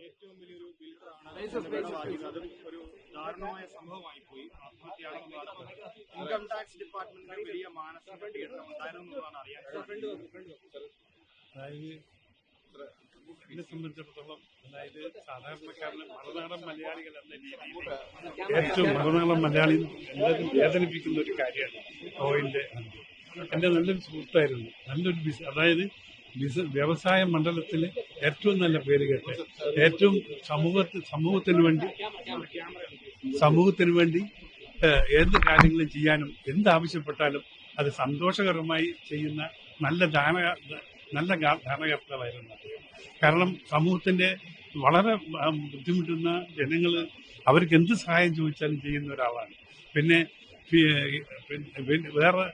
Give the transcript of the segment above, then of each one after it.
ഏറ്റവും വലിയൊരു ബിൽഡറാണ് അതും ഒരു ദാരുണമായ സംഭവമായി പോയി. ആത്മഹത്യയാണെന്നുള്ളതാണ് ഇൻകം ടാക്സ് ഡിപ്പാർട്ട്മെന്റിന് വലിയ മാനസിക പീഡനം ഉണ്ടായിരുന്നു എന്നുള്ളതാണ് അറിയാൻ എന്നെ സംബന്ധിച്ചിടത്തോളം അതായത് സാധാരണക്കാരന് മറുനാടൻ മലയാളികൾ എന്ന രീതിയിൽ ഏറ്റവും മറുനാടൻ മലയാളി വേദനിപ്പിക്കുന്ന ഒരു കാര്യമാണ് ഓയിലിന്റെ എന്റെ നല്ലൊരു സുഹൃത്തായിരുന്നു. നല്ലൊരു ബിസ് അതായത് ബിസ് വ്യവസായ മണ്ഡലത്തിൽ ഏറ്റവും നല്ല പേര് കേട്ട്. ഏറ്റവും സമൂഹത്തിൽ സമൂഹത്തിന് വേണ്ടി സമൂഹത്തിന് വേണ്ടി എന്ത് കാര്യങ്ങളും ചെയ്യാനും എന്താവശ്യപ്പെട്ടാലും അത് സന്തോഷകരമായി ചെയ്യുന്ന നല്ല ദാന നല്ല ദാനകർത്താവായിരുന്നു കാരണം സമൂഹത്തിന്റെ വളരെ ബുദ്ധിമുട്ടുന്ന ജനങ്ങൾ അവർക്ക് എന്ത് സഹായം ചോദിച്ചാലും ചെയ്യുന്ന ഒരാളാണ്. പിന്നെ വേറെ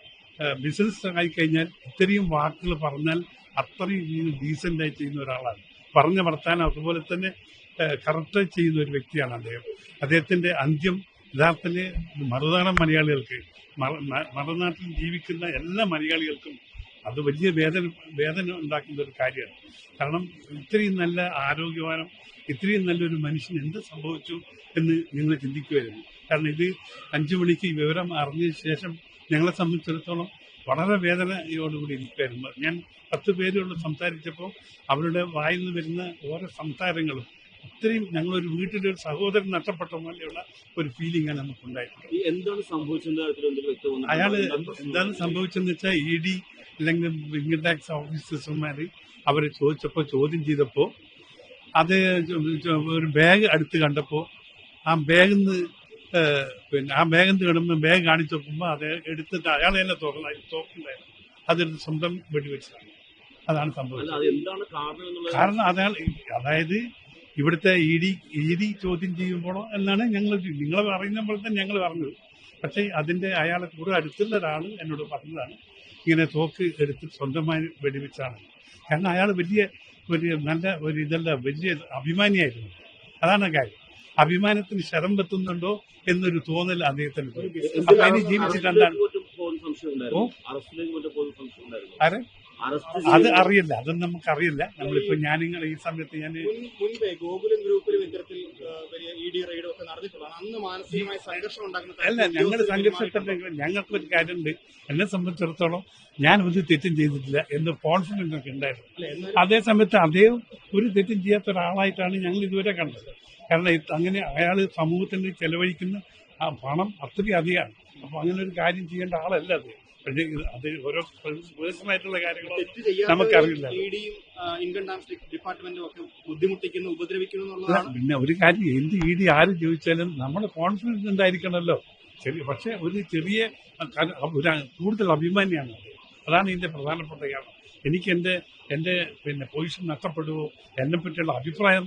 ബിസിനസ് ആയിക്കഴിഞ്ഞാൽ ഇത്രയും വാക്കുകൾ പറഞ്ഞാൽ അത്രയും ഡീസന്റായി ചെയ്യുന്ന ഒരാളാണ്. പറഞ്ഞ വർത്താനം അതുപോലെ തന്നെ കറക്റ്റ് ചെയ്യുന്ന ഒരു വ്യക്തിയാണ് അദ്ദേഹം. അദ്ദേഹത്തിന്റെ അന്ത്യം യഥാർത്ഥത്തിൽ മറുനാടൻ മലയാളികൾക്ക് മറുനാട്ടിൽ ജീവിക്കുന്ന എല്ലാ മലയാളികൾക്കും അത് വലിയ വേദന വേദന ഉണ്ടാക്കുന്ന ഒരു കാര്യമാണ്. കാരണം ഇത്രയും നല്ല ആരോഗ്യവാനം ഇത്രയും നല്ലൊരു മനുഷ്യൻ എന്ത് സംഭവിച്ചു എന്ന് നിങ്ങൾ ചിന്തിക്കുമായിരുന്നു കാരണം ഇത് അഞ്ചു മണിക്ക് വിവരം അറിഞ്ഞതിന് ശേഷം ഞങ്ങളെ സംബന്ധിച്ചിടത്തോളം വളരെ വേദനയോടുകൂടി ഇരിക്കുമായിരുന്നു ഞാൻ പത്ത് പേരോട് സംസാരിച്ചപ്പോൾ അവരുടെ വായിൽ നിന്ന് വരുന്ന ഓരോ സംസാരങ്ങളും ഇത്രയും ഞങ്ങളൊരു വീട്ടിലൊരു സഹോദരൻ നഷ്ടപ്പെട്ട പോലെയുള്ള ഒരു ഫീലിംഗ് ആണ് നമുക്കുണ്ടായിട്ടുള്ളത് എന്താണ് സംഭവിച്ചത് അയാൾ എന്താണ് സംഭവിച്ചതെന്ന് വെച്ചാൽ ഇ ഡി അല്ലെങ്കിൽ ഇൻകം ടാക്സ് ഓഫീസർമാർ അവരെ ചോദിച്ചപ്പോൾ ചോദ്യം ചെയ്തപ്പോൾ അത് ഒരു ബാഗ് അടുത്ത് കണ്ടപ്പോൾ ആ ബാഗിൽ നിന്ന് പിന്നെ ആ മേഘം നിന്ന് മേഘം കാണിച്ചു നോക്കുമ്പോൾ അത് എടുത്തിട്ട് അയാൾ തന്നെ തോക്കുന്ന തോക്കുണ്ടായിരുന്നു. അതെടുത്ത് സ്വന്തം വെടിവെച്ചതാണ് അതാണ് സംഭവിച്ചത് അത് കാരണം അതാണ് അയാൾ അതായത് ഇവിടുത്തെ ഇ ഡി ഇ ഡി ചോദ്യം ചെയ്യുമ്പോഴോ എന്നാണ് ഞങ്ങൾ നിങ്ങൾ പറയുന്ന പോലെ തന്നെ ഞങ്ങൾ പറഞ്ഞത് പക്ഷേ അതിന്റെ അയാളെ കൂടെ അടുത്തുള്ള ഒരാൾ എന്നോട് പറഞ്ഞതാണ് ഇങ്ങനെ തോക്ക് എടുത്ത് സ്വന്തമായി വെടിവെച്ചാണ് കാരണം അയാൾ വലിയ ഒരു നല്ല ഒരു ഇതല്ല വലിയ അഭിമാനിയായിരുന്നു. അതാണ് കാര്യം. അഭിമാനത്തിന് ശരം പറ്റുന്നുണ്ടോ എന്നൊരു തോന്നൽ അദ്ദേഹത്തിന്. അപ്പൊ ഇനി ജീവിച്ചിട്ട് എന്താണ്? ആരെ? അത് അറിയില്ല. അതൊന്നും നമുക്കറിയില്ല. നമ്മളിപ്പോ ഞാനിങ്ങൾ ഈ സമയത്ത് ഞാൻ അല്ല ഞങ്ങൾ സംഘർഷം സംഘർഷത്തിന്റെ ഞങ്ങൾക്കൊരു കാര്യമുണ്ട്. എന്നെ സംബന്ധിച്ചിടത്തോളം ഞാൻ ഒരു തെറ്റും ചെയ്തിട്ടില്ല എന്ന് കോൺഫിഡൻസ് ഒക്കെ ഉണ്ടായിരുന്നു. അതേസമയത്ത് അതേ സമയത്ത് അദ്ദേഹം ഒരു തെറ്റും ചെയ്യാത്ത ഒരാളായിട്ടാണ് ഞങ്ങൾ ഇതുവരെ കണ്ടത്. കാരണം അങ്ങനെ അയാൾ സമൂഹത്തിന് ചെലവഴിക്കുന്ന ആ പണം അത്രയും അധികമാണ്. അപ്പൊ അങ്ങനെ ഒരു കാര്യം ചെയ്യേണ്ട ആളല്ല അത്. പക്ഷേ അത് ഓരോ പേഴ്സണലായിട്ടുള്ള കാര്യങ്ങളോ നമുക്കറിയില്ല. പിന്നെ ഒരു കാര്യം എന്ത് ഇ ഡി ആര് ചോദിച്ചാലും നമ്മുടെ കോൺഫിഡൻസ് ഉണ്ടായിരിക്കണമല്ലോ. ചെറിയ പക്ഷെ ഒരു ചെറിയ ഒരു കൂടുതൽ അഭിമാനിയാണ് അതാണ് ഇതിന്റെ പ്രധാനപ്പെട്ട കാരണം. എനിക്ക് എന്റെ എന്റെ പിന്നെ പൊസിഷൻ നഷ്ടപ്പെടുവോ? എന്നെ പറ്റിയുള്ള അഭിപ്രായം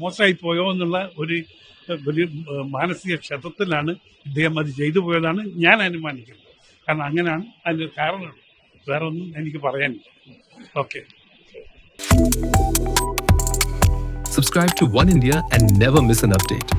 മോശമായി പോയോ എന്നുള്ള ഒരു വലിയ മാനസിക ക്ഷതത്തിലാണ് ഇദ്ദേഹം അത് ചെയ്തു പോയതാണ് ഞാൻ അനുമാനിക്കുന്നത്. കാരണം അങ്ങനെയാണ് അതിന്റെ കാരണം. വേറെ ഒന്നും എനിക്ക് പറയാനില്ല. Okay. Subscribe to One India and never miss an update.